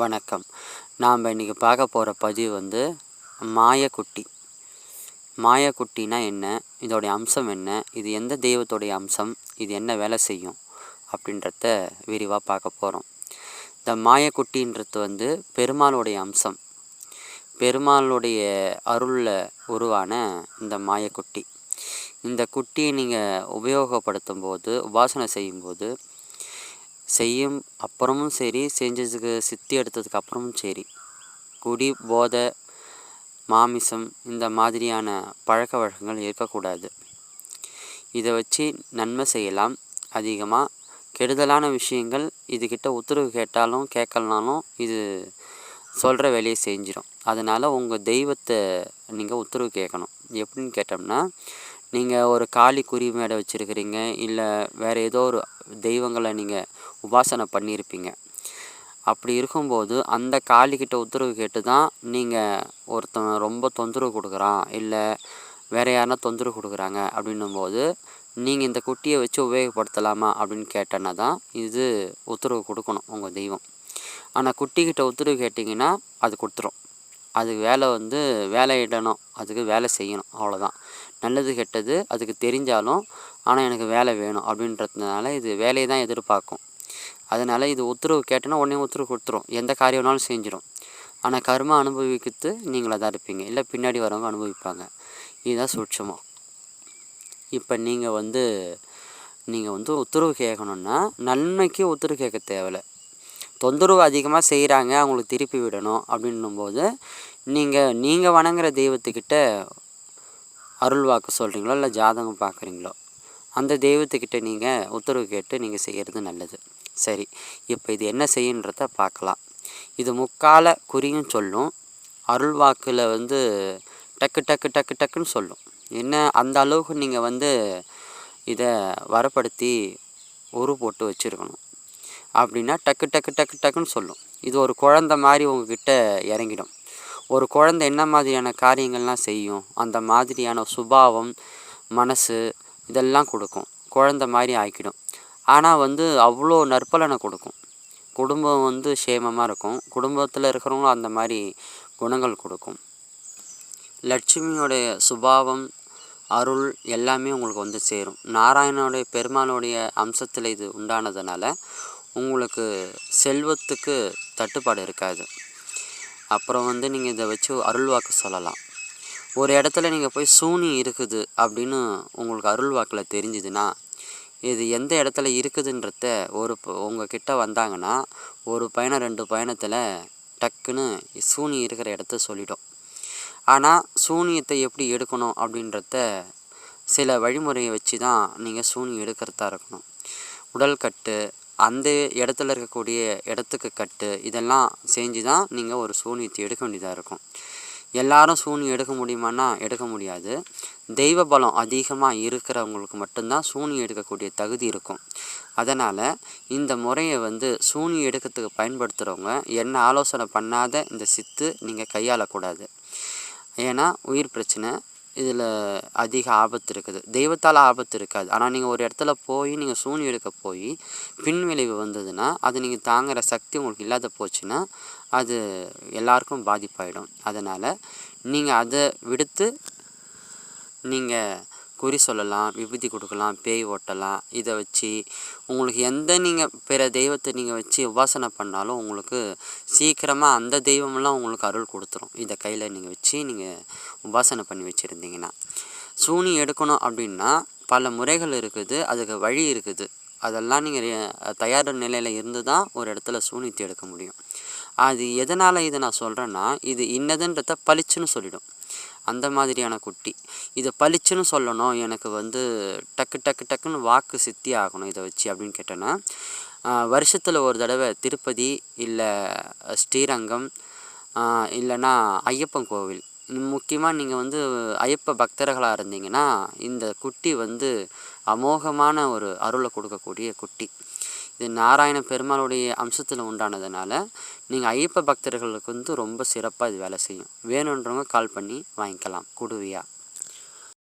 வணக்கம். நாம் இன்றைக்கி பார்க்க போகிற பதிவு வந்து மாயக்குட்டி. மாயக்குட்டினா என்ன? இதோடைய அம்சம் என்ன? இது எந்த தெய்வத்துடைய அம்சம்? இது என்ன வேலை செய்யும்? அப்படின்றத விரிவாக பார்க்க போகிறோம் இந்த மாயக்குட்டின்றது வந்து பெருமாளுடைய அம்சம். பெருமாளுடைய அருளில் உருவான இந்த மாயக்குட்டி. இந்த குட்டியை நீங்கள் உபயோகப்படுத்தும் போது உபாசனை செய்யும்போது செய்யும் அப்புறமும் சரி செஞ்சதுக்கு சித்தி எடுத்ததுக்கு அப்புறமும் சரி. குடி போதை மாமிசம் இந்த மாதிரியான பழக்க வழக்கங்கள் இருக்கக்கூடாது. இதை வச்சு நன்மை செய்யலாம். அதிகமாக கெடுதலான விஷயங்கள் இதுக்கிட்ட உத்தரவு கேட்டாலும் கேட்கலனாலும் இது சொல்கிற வேலையை செஞ்சிடும் அதனால் உங்கள் தெய்வத்தை நீங்கள் உத்தரவு கேட்கணும். எப்படின்னு கேட்டோம்னா நீங்கள் ஒரு காளி குறி மேடை வச்சுருக்கிறீங்க இல்லை வேறு ஏதோ ஒரு தெய்வங்களை நீங்கள் உபாசனை பண்ணியிருப்பீங்க. அப்படி இருக்கும்போது அந்த காளிக்கிட்ட உத்தரவு கேட்டு தான் நீங்கள் ஒருத்தன் ரொம்ப தொந்தரவு கொடுக்குறான் இல்லை வேறு யாருனா தொந்தரவு கொடுக்குறாங்க அப்படின்னும்போது நீங்கள் இந்த குட்டியை வச்சு உபயோகப்படுத்தலாமா அப்படின்னு கேட்டேன்னா தான் இது உத்தரவு கொடுக்கணும் உங்கள் தெய்வம். ஆனால் குட்டிக்கிட்ட உத்தரவு கேட்டிங்கன்னா அது கொடுத்துரும். அது வேலை வந்து வேலையிடணும் அதுக்கு வேலை செய்யணும் அவ்வளோதான் நல்லது கெட்டது அதுக்கு தெரிஞ்சாலும் ஆனால் எனக்கு வேலை வேணும் அப்படின்றதுனால இது வேலையை தான் எதிர்பார்க்கும். அதனால் இது உத்தரவு கேட்டோன்னா உடனே உத்தரவு கொடுத்துரும். எந்த காரியம் வேணாலும் செஞ்சிடும். ஆனால் கர்ம அனுபவிக்கிறது நீங்களாக தான் இருப்பீங்க. இல்லை பின்னாடி வரவங்க அனுபவிப்பாங்க. இதுதான் சூட்சமாக இப்போ நீங்கள் வந்து நீங்கள் வந்து உத்தரவு கேட்கணுன்னா நன்மைக்கு உத்தரவு கேட்க தேவையில்லை. தொந்தரவு அதிகமாக செய்கிறாங்க அவங்களுக்கு திருப்பி விடணும் அப்படின்னும்போது நீங்கள் நீங்கள் வணங்குற தெய்வத்துக்கிட்ட அருள் வாக்கு சொல்கிறீங்களோ இல்லை ஜாதகம் பார்க்குறீங்களோ அந்த தெய்வத்துக்கிட்ட நீங்கள் உத்தரவு கேட்டு நீங்கள் செய்கிறது நல்லது. சரி இப்போ இது என்ன செய்யுன்றத பார்க்கலாம். இது முக்கால குறியும் சொல்லும். அருள் வாக்கில் வந்து டக்கு டக்கு டக்கு டக்குன்னு சொல்லும். என்ன அந்த அளவுக்கு நீங்கள் வந்து இதை வரப்படுத்தி உரு போட்டு வச்சுருக்கணும். அப்படின்னா டக்கு டக்கு டக்கு டக்குன்னு சொல்லும். இது ஒரு குழந்த மாதிரி உங்ககிட்ட இறங்கிடும். ஒரு குழந்தை என்ன மாதிரியான காரியங்கள்லாம் செய்யும் அந்த மாதிரியான சுபாவம் மனசு இதெல்லாம் கொடுக்கும். குழந்த மாதிரி ஆக்கிடும் ஆனால் வந்து அவ்வளோ நற்பலனை கொடுக்கும். குடும்பம் வந்து சேமமாக இருக்கும். குடும்பத்தில் இருக்கிறவங்களும் அந்த மாதிரி குணங்கள் கொடுக்கும். லட்சுமியோடைய சுபாவம் அருள் எல்லாமே உங்களுக்கு வந்து சேரும். நாராயணனுடைய பெருமாளுடைய அம்சத்தில் இது உண்டானதுனால உங்களுக்கு செல்வத்துக்கு தட்டுப்பாடு இருக்காது. அப்புறம் வந்து நீங்கள் இதை வச்சு அருள்வாக்கு சொல்லலாம். ஒரு இடத்துல நீங்கள் போய் சூனி இருக்குது அப்படின்னு உங்களுக்கு அருள் வாக்கில் தெரிஞ்சுதுன்னா இது எந்த இடத்துல இருக்குதுன்றத ஒரு உங்கள் கிட்டே வந்தாங்கன்னா ஒரு பயணம் ரெண்டு பயணத்தில் டக்குன்னு சூனி இருக்கிற இடத்த சொல்லிடும். ஆனால் சூனியத்தை எப்படி எடுக்கணும் அப்படின்றத சில வழிமுறையை வச்சு தான் நீங்கள் சூனி எடுக்கிறதா இருக்கணும். உடல் கட்டு அந்த இடத்துல இருக்கக்கூடிய இடத்துக்கு கட்டு இதெல்லாம் செஞ்சு தான் நீங்கள் ஒரு சூனியத்தை எடுக்க வேண்டியதாக இருக்கும். எல்லாரும் சூனி எடுக்க முடியுமான்னா எடுக்க முடியாது. தெய்வ பலம் அதிகமாக இருக்கிறவங்களுக்கு மட்டும்தான் சூனி எடுக்கக்கூடிய தகுதி இருக்கும். அதனால் இந்த முறையை வந்து சூனி எடுக்கிறதுக்கு பயன்படுத்துகிறவங்க என்ன ஆலோசனை பண்ணாத இந்த சித்து நீங்கள் கையாளக்கூடாது. ஏன்னா உயிர் பிரச்சனை இதில் அதிக ஆபத்து இருக்குது. தெய்வத்தால் ஆபத்து இருக்காது. ஆனால் நீங்கள் ஒரு இடத்துல போய் நீங்கள் சூனி எடுக்க போய் பின் விளைவு வந்ததுன்னா அது நீங்கள் தாங்குகிற சக்தி உங்களுக்கு இல்லாத போச்சுன்னா அது எல்லாருக்கும் பாதிப்பாயிடும். அதனால் நீங்கள் அதை விடுத்து நீங்கள் குறி சொல்லலாம் விபூதி கொடுக்கலாம் பேய் ஓட்டலாம் இதை வச்சு உங்களுக்கு எந்த நீங்கள் பிற தெய்வத்தை நீங்கள் வச்சு உபாசனை பண்ணாலும் உங்களுக்கு சீக்கிரமாக அந்த தெய்வமெல்லாம் உங்களுக்கு அருள் கொடுத்துரும். இதை கையில் நீங்கள் வச்சு நீங்கள் உபாசனை பண்ணி வச்சுருந்தீங்கன்னா. சூனி எடுக்கணும் அப்படின்னா பல முறைகள் இருக்குது அதுக்கு வழி இருக்குது. அதெல்லாம் நீங்கள் தயார் நிலையில் இருந்து தான் ஒரு இடத்துல சூனித்து எடுக்க முடியும். அது எதனால் இதை நான் சொல்கிறேன்னா இது இன்னதுன்றத பளிச்சுன்னு சொல்லிடும். அந்த மாதிரியான குட்டி. இதை பளிச்சுன்னு சொல்லணும். எனக்கு வந்து டக்கு டக்கு டக்குன்னு வாக்கு சித்தி ஆகணும் இதை வச்சு அப்படின்னு கேட்டேன்னா வருஷத்தில் ஒரு தடவை திருப்பதி இல்லை ஸ்ரீரங்கம் இல்லைன்னா ஐயப்பன் கோவில். முக்கியமாக நீங்கள் வந்து ஐயப்ப பக்தர்களாக இருந்தீங்கன்னா இந்த குட்டி வந்து அமோகமான ஒரு அருளை கொடுக்கக்கூடிய குட்டி. இது நாராயண பெருமாளுடைய அம்சத்தில் உண்டானதுனால நீங்கள் ஐயப்ப பக்தர்களுக்கு வந்து ரொம்ப சிறப்பாக இது வேலை செய்யும். வேணுன்றவங்க கால் பண்ணி வாங்கிக்கலாம். குடுவியாக